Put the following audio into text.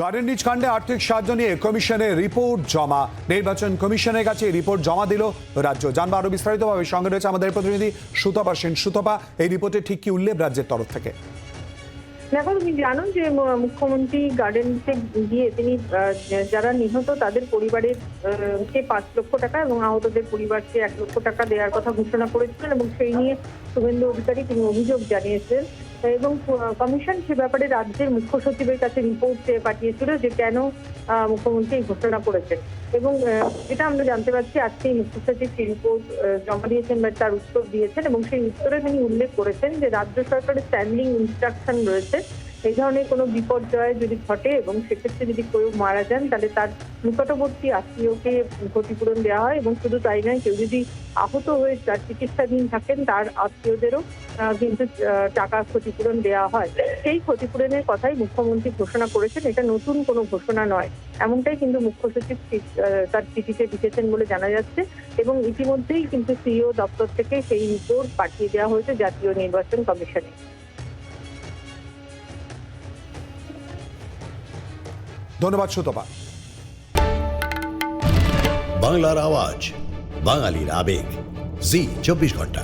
Garden rich কাণ্ডে আর্থিক সাহায্য নিয়ে কমিশনের রিপোর্ট জমা। নির্বাচন কমিশনের কাছে রিপোর্ট জমা দিল রাজ্য। জানব আরও বিস্তারিতভাবে সঙ্গে রয়েছে আমাদের প্রতিনিধি সুতপা সেন। সুতপা, এই রিপোর্টে ঠিক কি উল্লেখ রাজ্যের তরফ থেকে? দেখো, তুমি জানো যে মুখ্যমন্ত্রী গার্ডেনকে গিয়ে তিনি যারা নিহত তাদের পরিবারের কে পাঁচ লক্ষ টাকা এবং আহতদের পরিবারকে এক লক্ষ টাকা দেওয়ার কথা ঘোষণা করেছিলেন এবং সেই নিয়ে শুভেন্দু অধিকারী তিনি অভিযোগ জানিয়েছিলেন এবং কমিশন সে ব্যাপারে রাজ্যের মুখ্য সচিবের কাছে রিপোর্ট পাঠিয়েছিল যে কেন মুখ্যমন্ত্রী এই ঘোষণা করেছেন। এবং যেটা আমরা জানতে পারছি আজকে মুখ্য সচিব সেই রিপোর্ট জমা দিয়েছেন বা তার উত্তর দিয়েছেন এবং সেই উত্তরে তিনি উল্লেখ করেছেন যে রাজ্য সরকারের স্ট্যান্ডিং ইনস্ট্রাকশন রয়েছে। এই ধরনের কোনো বিপর্যয় যদি ঘটে এবং সেক্ষেত্রে যদি কেউ মারা যান, তাহলে তার নিকটবর্তী আত্মীয়কে ক্ষতিপূরণ দেওয়া হয় এবং শুধু তাই নয়, কেউ যদি আহত হয়ে তার চিকিৎসাধীন থাকেন, তার আত্মীয়দেরও কিন্তু টাকা ক্ষতিপূরণ দেওয়া হয়। সেই ক্ষতিপূরণের কথাই মুখ্যমন্ত্রী ঘোষণা করেছেন। এটা নতুন কোনো ঘোষণা নয়। এমনটাই কিন্তু মুখ্য সচিব তার চিঠিতে লিখেছেন বলে জানা যাচ্ছে এবং ইতিমধ্যেই কিন্তু সিইও দপ্তর থেকে সেই রিপোর্ট পাঠিয়ে দেওয়া হয়েছে জাতীয় নির্বাচন কমিশনে। ধন্যবাদ সুতপা। বাংলার আওয়াজ বাঙালির আবেগ জি চব্বিশ ঘণ্টা।